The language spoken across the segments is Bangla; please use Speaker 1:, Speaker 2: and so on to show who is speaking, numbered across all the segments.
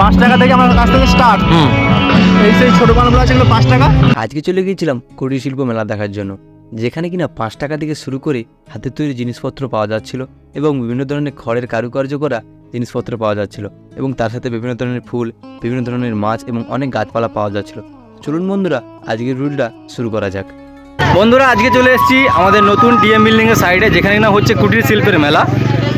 Speaker 1: পাঁচ টাকা থেকে আমার কাছ থেকে স্টার্ট
Speaker 2: হুম।
Speaker 1: এই সেই ছোটো মালগুলো আছে এগুলো পাঁচ টাকা।
Speaker 2: আজকে চলে গিয়েছিলাম কুটির শিল্প মেলা দেখার জন্য যেখানে কিনা পাঁচ টাকা থেকে শুরু করে হাতের তৈরি জিনিসপত্র পাওয়া যাচ্ছিল এবং বিভিন্ন ধরনের খড়ের কারুকার্য করা জিনিসপত্র পাওয়া যাচ্ছিল এবং তার সাথে বিভিন্ন ধরনের ফুল বিভিন্ন ধরনের মাছ এবং অনেক গাছপালা পাওয়া যাচ্ছিল। চলুন বন্ধুরা আজকের রুলটা শুরু করা যাক। বন্ধুরা, আজকে চলে এসেছি আমাদের নতুন ডিএম বিল্ডিংয়ের সাইডে যেখানে না হচ্ছে কুটির শিল্পের মেলা।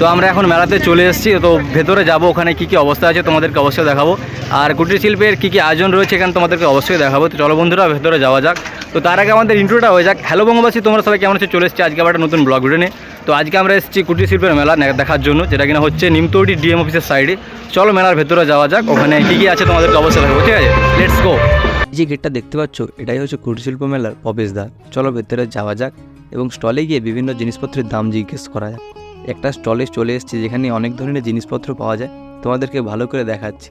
Speaker 2: তো আমরা এখন মেলাতে চলে এসেছি। তো ভেতরে যাব, ওখানে কী কী অবস্থা আছে তোমাদেরকে অবশ্যই দেখাবো। আর কুটির শিল্পের কী কী আয়োজন রয়েছে এখানে তোমাদেরকে অবশ্যই দেখাবো। তো চলো বন্ধুরা, ভেতরে যাওয়া যাক। তো তার আগে আমাদের ইন্ট্রোটা হয়ে যাক। হ্যালো বঙ্গবাসী, তোমরা সবাই কেমন হচ্ছে চলে এসেছি আজকে আবার একটা নতুন ব্লগ ভিডিও তো আজকে আমরা এসেছি কুটির শিল্পের মেলা দেখার জন্য, যেটা কিনা হচ্ছে নিমতৌড়ি ডিএম অফিসের সাইডে চলো মেলার ভেতরে যাওয়া যাক। ওখানে কী কী আছে তোমাদেরকে অবশ্যই দেখাবো। ঠিক আছে? লেটস গো যে গেটটা দেখতে পাচ্ছ, এটাই হচ্ছে কুটির শিল্প মেলার প্রবেশদ্বার। চলো ভেতরে যাওয়া যাক এবং স্টলে গিয়ে বিভিন্ন জিনিসপত্রের দাম জিজ্ঞেস করা যাক। একটা স্টলে চলে এসেছি যেখানে অনেক ধরনের জিনিসপত্র পাওয়া যায়। তোমাদেরকে ভালো করে দেখাচ্ছি।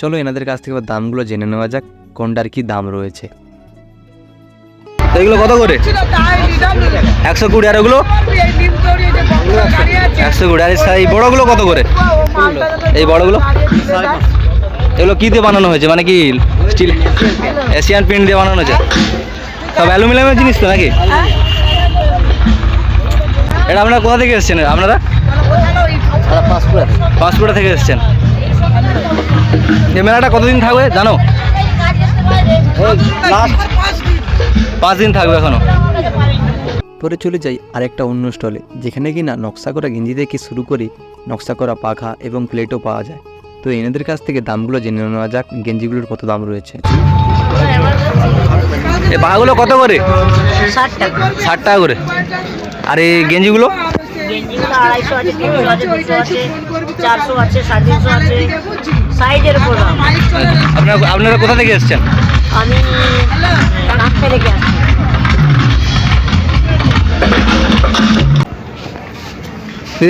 Speaker 2: চলো এনাদের কাছ থেকে দামগুলো জেনে নেওয়া যাক, কোনটার কি দাম রয়েছে। এগুলো কত করে? একশো কুড়ি, আর ওগুলো? একশো কুড়ি, আর এই বড়গুলো কত করে? এই বড়গুলো? এগুলো কী দিয়ে বানানো হয়েছে? মানে কি স্টিল। এশিয়ান প্রিন্ট দিয়ে বানানো হয়েছে সব অ্যালুমিনিয়ামের জিনিস তো নাকি? এটা আপনারা কোথা থেকে এসেছেন? আপনারা? পাঁশকুড়া থেকে এসেছেন। এই মেলাটা কতদিন থাকবে জানো? পাঁচ দিন থাকবে এখনও। পরে চলে যাই আরেকটা অন্য স্টলে যেখানে কি না নকশা করা গেঞ্জি থেকে শুরু করে নকশা করা পাখা এবং প্লেটও পাওয়া যায়। তো এনাদের কাছ থেকে দামগুলো জেনে নেওয়া যাক গেঞ্জিগুলোর কত দাম রয়েছে। এই পাখাগুলো কত করে?
Speaker 3: ষাট টাকা।
Speaker 2: ষাট টাকা করে। আর এই গেঞ্জিগুলো?
Speaker 3: গেঞ্জিগুলো আড়াইশো আছে তিনশো আছে দুশো আছে চারশো আছে সাড়ে তিনশো আছে। সাইজের উপর
Speaker 2: আপনারা আপনারা কোথা থেকে এসেছেন?
Speaker 3: আমি আসছি।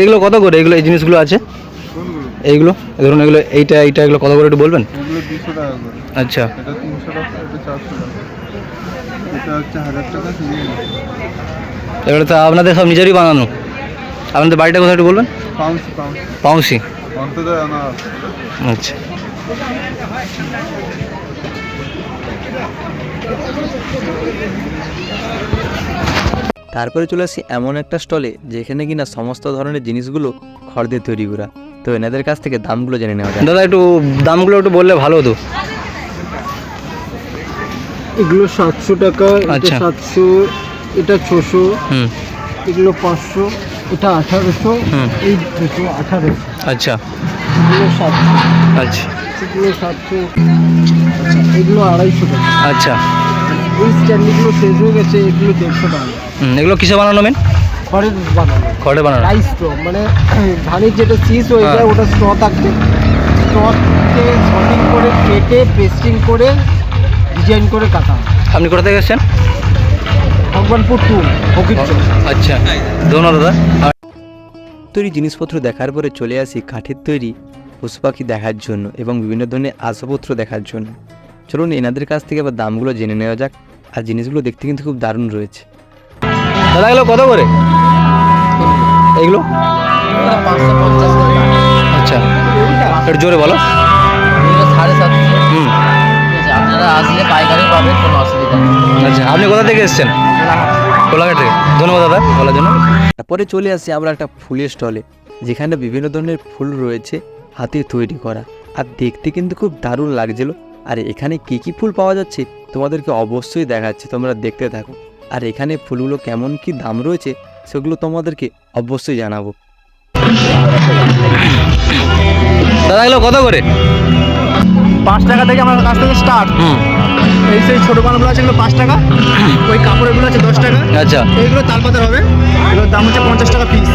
Speaker 2: এগুলো কত করে? এগুলো এই জিনিসগুলো আছে? এইগুলো? ধরুন এগুলো এইটা এইটা এগুলো কত করে একটু বলবেন? আচ্ছা। এগুলো তো আপনাদের সব নিজেরই বানানো। আপনাদের বাড়িটা কোথায় একটু বলবেন? পাউসি আচ্ছা। তারপরে চলে আসি এমন একটা স্টলে যেখানে কিনা সমস্ত ধরনের জিনিসগুলো খড় দিয়ে তৈরি করা। তো এনাদের কাছ থেকে দামগুলো জেনে নেওয়া যায় দাদা একটু দামগুলো একটু বললে ভালো হতো।
Speaker 1: এগুলো সাতশো টাকা এটা
Speaker 2: আচ্ছা।
Speaker 1: সাতশো এটা ছশো এগুলো পাঁচশো এটা আঠারোশো
Speaker 2: হুম।
Speaker 1: এই দুশো আঠারোশো।
Speaker 2: আচ্ছা।
Speaker 1: এগুলো সাতশো।
Speaker 2: আচ্ছা।
Speaker 1: এগুলো সাতশো এগুলো আড়াইশো টাকা।
Speaker 2: আচ্ছা।
Speaker 1: এই স্ট্যান্ডগুলো শেষ হয়ে গেছে এগুলো দেড়শো টাকা।
Speaker 2: এগুলো কিসে বানানো মেন
Speaker 1: খড়ের বানানো।
Speaker 2: খড়ে বানানো।
Speaker 1: রাইস স্ট্র মানে ধানের যেটা সিজ হয়ে যায়
Speaker 2: হ্যাঁ।
Speaker 1: ওটা স্ট্র থাকবে। স্ট্রকে সঠিক করে কেটে পেস্টিং করে ডিজাইন করে কাটা
Speaker 2: আপনি কোথা থেকে এসেছেন?
Speaker 1: ভগবানপুর টু।
Speaker 2: আচ্ছা ধন্যবাদ দাদা। তৈরি জিনিসপত্র দেখার পরে চলে আসি কাঠের তৈরি পশু পাখি দেখার জন্য এবং বিভিন্ন ধরনের আসবাবপত্র দেখার জন্য। চলুন এনাদের কাছ থেকে আবার দামগুলো জেনে নেওয়া যাক। আর জিনিসগুলো দেখতে কিন্তু খুব দারুণ রয়েছে। দাদা, এগুলো কত করে? এইগুলো আচ্ছা একটু জোরে বলো। আচ্ছা আপনি কোথা থেকে এসেছেন? কোলাঘাট ধন্যবাদ, দাদা। বলার জন্য। তারপরে চলে আসি আমরা একটা ফুলের স্টলে, যেখানে বিভিন্ন ধরনের ফুল রয়েছে হাতে তৈরি করা। আর দেখতে কিন্তু খুব দারুণ লাগছিল। আর এখানে কী কী ফুল পাওয়া যাচ্ছে, তোমাদেরকে অবশ্যই দেখাচ্ছে, তোমরা দেখতে থাকো। আর এখানে ফুলগুলো কেমন কি দাম রয়েছে সেগুলো তোমাদেরকে অবশ্যই জানাব। দাদা এগুলো কত করে?
Speaker 1: পাঁচ টাকা থেকে আমার কাছ থেকে স্টার্ট এই সেই ছোটো মালগুলো আছে এগুলো পাঁচ টাকা। ওই কাপড়েরগুলো আছে দশ টাকা।
Speaker 2: আচ্ছা।
Speaker 1: এইগুলো তাল পাতার হবে। এগুলোর দাম হচ্ছে পঞ্চাশ টাকা পিস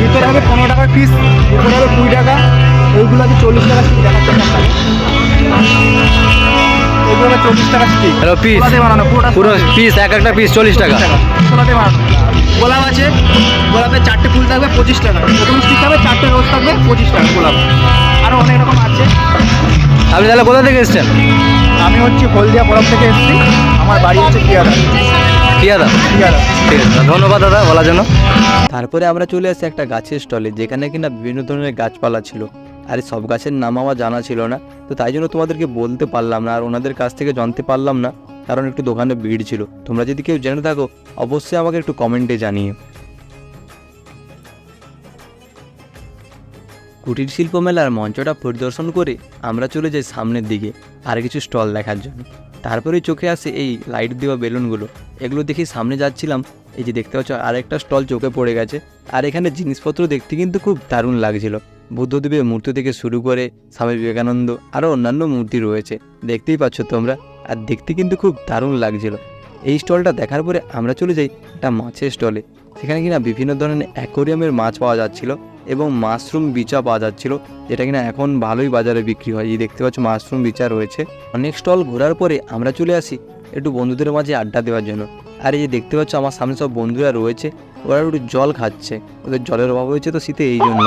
Speaker 1: ভিতরে হবে পনেরো টাকা পিস উপরে হবে কুড়ি টাকা। এইগুলো আছে চল্লিশ টাকা আপনাকে। এগুলো চল্লিশ টাকা
Speaker 2: হ্যালো পিস
Speaker 1: বানানো
Speaker 2: পুরো পিস এক একটা পিস চল্লিশ টাকা।
Speaker 1: বানানো। গোলাপ আছে গোলাপে চারটে ফুল থাকবে পঁচিশ টাকা। প্রথম স্টিক থাকবে? চারটে রোজ থাকবে পঁচিশ টাকা গোলাপ। আরও অনেক রকম আছে।
Speaker 2: আপনি তাহলে কোথা থেকে এসেছেন?
Speaker 1: আমি হচ্ছি হলদিয়া বরফ থেকে এসেছি। আমার বাড়ি হচ্ছে পিয়ারা।
Speaker 2: পিয়াদা
Speaker 1: পিয়ারা।
Speaker 2: ঠিক আছে ধন্যবাদ দাদা বলার জন্য। তারপরে আমরা চলে আসি একটা গাছের স্টলে যেখানে কিনা বিভিন্ন ধরনের গাছপালা ছিল। আর সব গাছের নাম আমার জানা ছিল না, তো তাই জন্য তোমাদেরকে বলতে পারলাম না আর ওনাদের কাছ থেকে জানতে পারলাম না, কারণ একটু দোকানে ভিড় ছিল। তোমরা যদি কেউ জেনে থাকো, অবশ্যই আমাকে একটু কমেন্টে জানিয়ে কুটির শিল্প মেলার মঞ্চটা পরিদর্শন করে আমরা চলে যাই সামনের দিকে, আর কিছু স্টল দেখার জন্য। তারপরে চোখে আসে এই লাইট দেওয়া বেলুনগুলো। এগুলো দেখে সামনে যাচ্ছিলাম, এই যে দেখতে পাচ্ছ আরেকটা স্টল চোখে পড়ে গেছে, আর এখানে জিনিসপত্র দেখতে কিন্তু খুব দারুণ লাগছিল। বুদ্ধদেবের মূর্তি থেকে শুরু করে স্বামী বিবেকানন্দ আরও অন্যান্য মূর্তি রয়েছে। দেখতেই পাচ্ছ তোমরা, আর দেখতে কিন্তু খুব দারুণ লাগছিল। এই স্টলটা দেখার পরে আমরা চলে যাই একটা মাছের স্টলে। সেখানে কিনা বিভিন্ন ধরনের অ্যাকোরিয়ামের মাছ পাওয়া যাচ্ছিল এবং মাশরুম বিচা পাওয়া যাচ্ছিল, যেটা কিনা এখন ভালোই বাজারে বিক্রি হয়। এই দেখতে পাচ্ছ মাশরুম বিচা রয়েছে। অনেক স্টল ঘোরার পরে আমরা চলে আসি একটু বন্ধুদের মাঝে আড্ডা দেওয়ার জন্য। আর এই যে দেখতে পাচ্ছ আমার সামনে সব বন্ধুরা রয়েছে, ওরা একটু জল খাচ্ছে। ওদের জলের অভাব হয়েছে তো শীতে এই জন্য।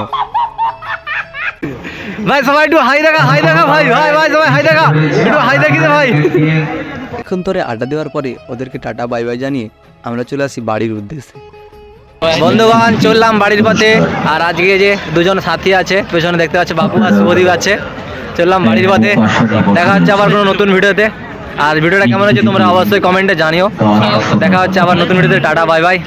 Speaker 4: ভাই সবাই একটু হাই দেখা হাই দেখা ভাই ভাই ভাই সবাই হাই দেখা একটু হাই দেখি দে ভাই।
Speaker 2: এখন ধরে আড্ডা দেওয়ার পরে ওদেরকে টাটা বাই বাই জানিয়ে আমরা চলে আসি বাড়ির উদ্দেশ্যে।
Speaker 4: বন্ধুগণ চললাম বাড়ির পথে আর আজকে যে দুজন সাথী আছে পেছনে দেখতে পাচ্ছে বাপু আর শুভদীপ আছে চললাম বাড়ির পথে। দেখা হচ্ছে আবার কোনো নতুন ভিডিওতে। আর ভিডিওটা কেমন হচ্ছে তোমরা অবশ্যই কমেন্টে জানিও। দেখা হচ্ছে আবার নতুন ভিডিওতে। Tata bye bye.